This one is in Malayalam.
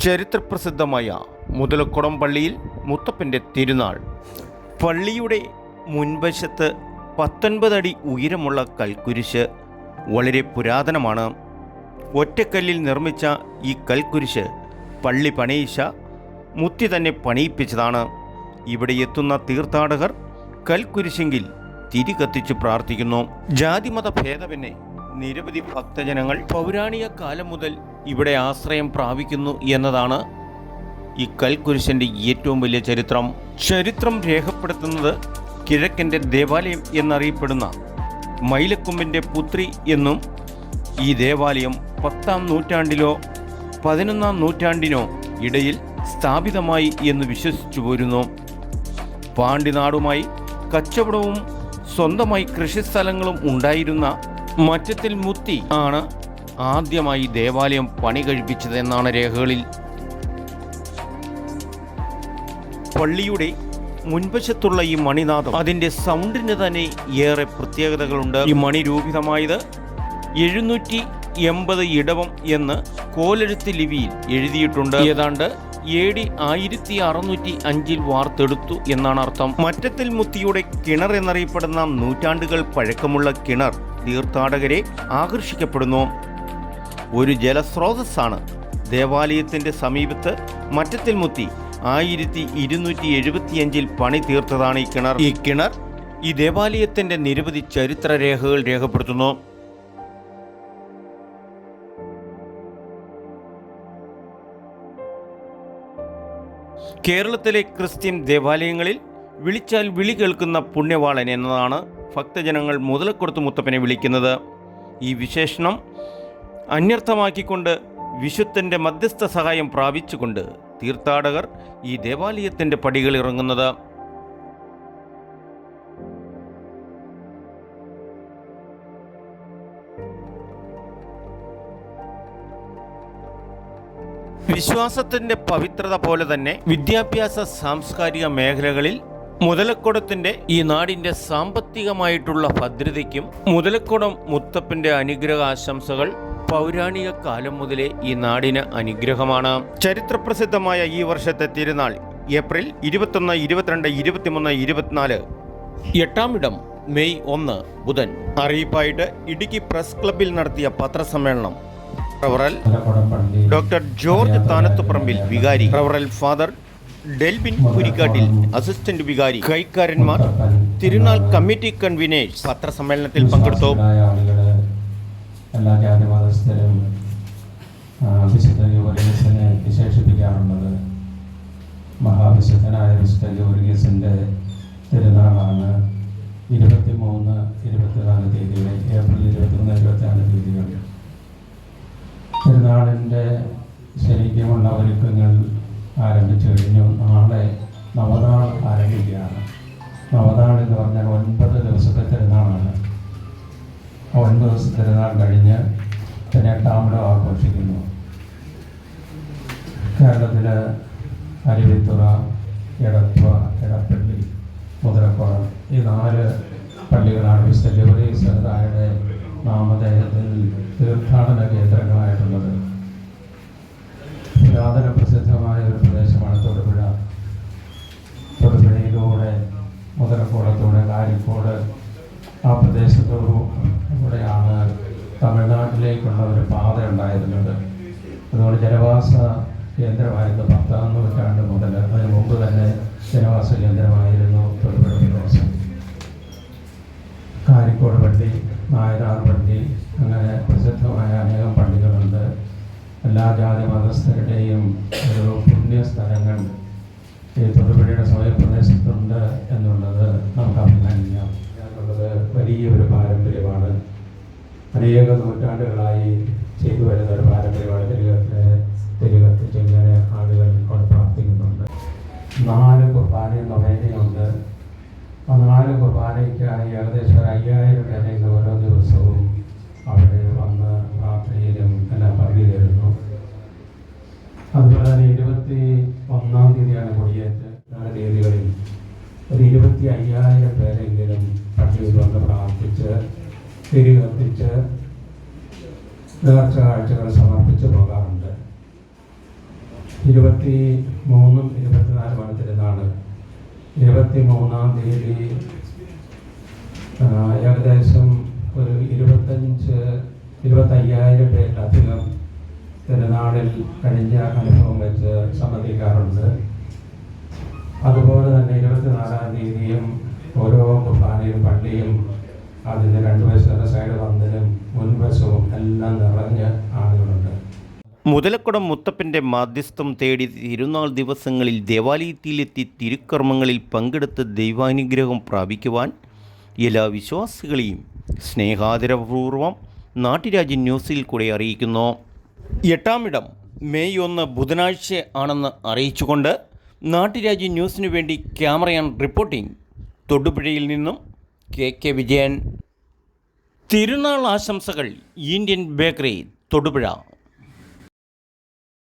ചരിത്രപ്രസിദ്ധമായ മുതലക്കുടം പള്ളിയിൽ മുത്തപ്പന്റെ തിരുനാൾ. പള്ളിയുടെ മുൻവശത്ത് പത്തൊൻപതടി ഉയരമുള്ള കൽക്കുരിശ് വളരെ പുരാതനമാണ്. ഒറ്റക്കല്ലിൽ നിർമ്മിച്ച ഈ കൽക്കുരിശ് പള്ളി പണിയിച്ച മുത്തി തന്നെ പണിയിപ്പിച്ചതാണ്. ഇവിടെ എത്തുന്ന തീർത്ഥാടകർ കൽക്കുരിശെങ്കിൽ തിരി കത്തിച്ച് പ്രാർത്ഥിക്കുന്നു. ജാതിമത ഭേദമെന്നെ നിരവധി ഭക്തജനങ്ങൾ പൗരാണിക കാലം മുതൽ ഇവിടെ ആശ്രയം പ്രാപിക്കുന്നു എന്നതാണ് ഈ കൽക്കുരിശന്റെ ഏറ്റവും വലിയ ചരിത്രം. ചരിത്രം രേഖപ്പെടുത്തുന്നത് കിഴക്കന്റെ ദേവാലയം എന്നറിയപ്പെടുന്ന മൈലക്കൊമ്പിന്റെ പുത്രി എന്നും ഈ ദേവാലയം പത്താം നൂറ്റാണ്ടിലോ പതിനൊന്നാം നൂറ്റാണ്ടിനോ ഇടയിൽ സ്ഥാപിതമായി എന്ന് വിശ്വസിച്ചു പോരുന്നു. പാണ്ഡിനാടുമായി കച്ചവടവും സ്വന്തമായി കൃഷിസ്ഥലങ്ങളും ഉണ്ടായിരുന്ന മറ്റത്തിൽ മുത്തി ആണ് ആദ്യമായി ദേവാലയം പണി കഴിപ്പിച്ചതെന്നാണ് രേഖകളിൽ. പള്ളിയുടെ മുൻവശത്തുള്ള ഈ മണിനാഥം. അതിന്റെ സൗണ്ടിന് തന്നെ ഏറെ പ്രത്യേകതകളുണ്ട്. ഈ മണി രൂപിതമായത് എഴുന്നൂറ്റി എൺപത് ഇടവം എന്ന് കോലെഴുത്ത് ലിപിയിൽ എഴുതിയിട്ടുണ്ട്. ഏതാണ്ട് എ ഡി ആയിരത്തി അറുന്നൂറ്റി അഞ്ചിൽ വാർത്തെടുത്തു എന്നാണ് അർത്ഥം. മറ്റത്തിൽ മുത്തിയുടെ കിണർ എന്നറിയപ്പെടുന്ന നൂറ്റാണ്ടുകൾ പഴക്കമുള്ള കിണർ തീർത്ഥാടകരെ ആകർഷിക്കപ്പെടുന്നു. ഒരു ജലസ്രോതസ്സാണ്. ദേവാലയത്തിന്റെ സമീപത്ത് മറ്റത്തിൽ മുത്തി ആയിരത്തി ഇരുന്നൂറ്റി എഴുപത്തിയഞ്ചിൽ പണി തീർത്തതാണ് ഈ കിണർ. ഈ കിണർ ഈ ദേവാലയത്തിന്റെ നിരവധി ചരിത്ര രേഖകൾ രേഖപ്പെടുത്തുന്നു. കേരളത്തിലെ ക്രിസ്ത്യൻ ദേവാലയങ്ങളിൽ വിളിച്ചാൽ വിളി കേൾക്കുന്ന പുണ്യവാളൻ എന്നതാണ് ഭക്തജനങ്ങൾ മുതലക്കൊടുത്ത് മുത്തപ്പനെ വിളിക്കുന്നത്. ഈ വിശേഷണം അന്യർത്ഥമാക്കിക്കൊണ്ട് വിശുദ്ധന്റെ മധ്യസ്ഥ സഹായം പ്രാപിച്ചുകൊണ്ട് തീർത്ഥാടകർ ഈ ദേവാലയത്തിന്റെ പടികൾ ഇറങ്ങുന്നത്. വിശ്വാസത്തിന്റെ പവിത്രത പോലെ തന്നെ വിദ്യാഭ്യാസ സാംസ്കാരിക മേഖലകളിൽ മുതലക്കുടത്തിന്റെ ഈ നാടിന്റെ സാമ്പത്തികമായിട്ടുള്ള ഭദ്രതയ്ക്കും മുതലക്കുടം മുത്തപ്പന്റെ അനുഗ്രഹ ആശംസകൾ പൗരാണിക കാലം മുതലേ ഈ നാടിന് അനുഗ്രഹമാണ്. ചരിത്രപ്രസിദ്ധമായ ഈ വർഷത്തെ തിരുനാൾ ഏപ്രിൽ ഇരുപത്തൊന്ന് ഇരുപത്തിരണ്ട് ഇരുപത്തിമൂന്ന് ഇരുപത്തിനാല്. എട്ടാം ഇടം മെയ് ഒന്ന് ബുധൻ. അറിയിപ്പായിട്ട് ഇടുക്കി പ്രസ് ക്ലബിൽ നടത്തിയ പത്രസമ്മേളനം. റവറൽ ഡോക്ടർ ജോർജ് താനത്തുപറമ്പിൽ വികാരി. റവറൽ ഫാദർ ഡെൽബിൻ കുരിക്കാട്ടിൽ അസിസ്റ്റന്റ് വികാരി. കൈക്കാരന്മാർ തിരുനാൾ കമ്മിറ്റി കൺവീനേഴ്സ് പത്രസമ്മേളനത്തിൽ പങ്കെടുത്തു. എല്ലാ ജാതി മതസ്ഥരും ആ, വിശുദ്ധ യുവരീസിനെ വിശേഷിപ്പിക്കാറുള്ളത് മഹാവിശുദ്ധനായ വിശുദ്ധ യുവരീസിന്റെ തിരുനാളാണ്. ഇരുപത്തി മൂന്ന് ഇരുപത്തിനാല് തീയതികൾ ഏപ്രിൽ ഇരുപത്തിമൂന്ന് ഇരുപത്തിനാല് തീയതികൾ തിരുനാളിന്റെ ശരിക്കുമുള്ള ഒരുക്കങ്ങൾ ആരംഭിച്ചു കഴിഞ്ഞു. നാളെ നവനാൾ ആരംഭിക്കുകയാണ്. നവനാൾ എന്ന് പറഞ്ഞാൽ ഒൻപത് ദിവസത്തെ തിരുനാളാണ്. ഒൻപത് ദിവസം തിരുനാൾ കഴിഞ്ഞ് പിന്നെ ആഘോഷിക്കുന്നു. കേരളത്തിൽ അരുവിത്തുറ എടത്വ എടപ്പള്ളി മുതലക്കുളം ഈ നാല് പള്ളികളാണ് വിശുദ്ധ സഹതായുടെ നാമധേയത്തിൽ തീർത്ഥാടന കേന്ദ്രങ്ങളായിട്ടുള്ളത്. പുരാതന പ്രസിദ്ധമായ ഒരു പ്രദേശമാണ് തൊടുപുഴ. തൊടുപുഴയിലൂടെ മുതലക്കുളത്തൂടെ കാരിക്കോട് ആ പ്രദേശത്തോടുകൂടെയാണ് തമിഴ്നാട്ടിലേക്കുള്ള ഒരു പാത ഉണ്ടായിരുന്നത്. അതുപോലെ ജനവാസ കേന്ദ്രമായിരുന്നു പത്താം നൂറ്റാണ്ട് മുതൽ. അതിന് മുമ്പ് തന്നെ ജനവാസ കേന്ദ്രമായിരുന്നു തൊടുപുഴ പ്രദേശം. കാരിക്കോട് പള്ളി നായനാർ പള്ളി അങ്ങനെ പ്രസിദ്ധമായ അനേകം പള്ളികളുണ്ട്. എല്ലാ ജാതി മതസ്ഥരുടെയും ഒരു പുണ്യ സ്ഥലങ്ങൾ ഈ തൊടുപുഴയുടെ സമയപ്രദേശത്തുണ്ട് എന്നുള്ളത് നമുക്ക് അഭിമാനിക്കാം. എന്നുള്ളത് വലിയൊരു പാരമ്പര്യമാണ്. അനേക നൂറ്റാണ്ടുകളായി ചെയ്തു വരുന്ന ഒരു പാരമ്പര്യമാണ് തിരുകത്തെ ഇങ്ങനെ ആളുകൾ അവിടെ പ്രാർത്ഥിക്കുന്നുണ്ട്. നാല് കുർബാന നൊവേനയുണ്ട് ആ നാല് കുർബാനയ്ക്കായി ഏകദേശം ഒരു അയ്യായിരം പേരേക്ക് ഓരോ ദിവസവും അവിടെ വന്ന് പ്രാർത്ഥനയിലും എല്ലാം പള്ളി തരുന്നു അതുപോലെ തന്നെ ഇരുപത്തി ഒന്നാം തീയതിയാണ് കൊടിയേറ്റ്. തീയതികളിൽ ഒരു ഇരുപത്തി അയ്യായിരം പേരെങ്കിലും വന്ന് പ്രാർത്ഥിച്ച് തിരി കത്തിച്ച് നേർച്ച കാഴ്ചകൾ സമർപ്പിച്ച് പോകാറുണ്ട്. ഇരുപത്തി മൂന്നും ഇരുപത്തിനാലുമാണ് തിരുനാൾ ഇരുപത്തി മൂന്നാം തീയതി ഏകദേശം ഒരു ഇരുപത്തഞ്ച് ഇരുപത്തയ്യായിരം പേരിലധികം തിരുനാളിൽ കഴിഞ്ഞ അനുഭവം വെച്ച് സമ്മതിക്കാറുണ്ട്. അതുപോലെ തന്നെ ഇരുപത്തിനാലാം തീയതിയും ഓരോ കുർബാനയും പള്ളിയും അതിന്റെ രണ്ട് വശത്തെ സൈഡ് പന്തലും മുൻവശവും എല്ലാം നിറഞ്ഞ ആളുകളുണ്ട്. മുതലക്കുടം മുത്തപ്പന്റെ മാധ്യസ്ഥം തേടി തിരുനാൾ ദിവസങ്ങളിൽ ദേവാലയത്തിലെത്തി തിരുക്കർമ്മങ്ങളിൽ പങ്കെടുത്ത് ദൈവാനുഗ്രഹം പ്രാപിക്കുവാൻ എല്ലാ വിശ്വാസികളെയും സ്നേഹാദരപൂർവം നാട്ടുരാജ്യ ന്യൂസിൽ കൂടെ അറിയിക്കുന്നു. എട്ടാമിടം മെയ് ഒന്ന് ബുധനാഴ്ച ആണെന്ന് അറിയിച്ചുകൊണ്ട് നാട്ടുരാജ്യ ന്യൂസിനു വേണ്ടി ക്യാമറയാൻ റിപ്പോർട്ടിംഗ് തൊടുപുഴയിൽ നിന്നും കെ കെ വിജയൻ. തിരുനാൾ ആശംസകൾ ഇന്ത്യൻ ബേക്കറി തൊടുപുഴ.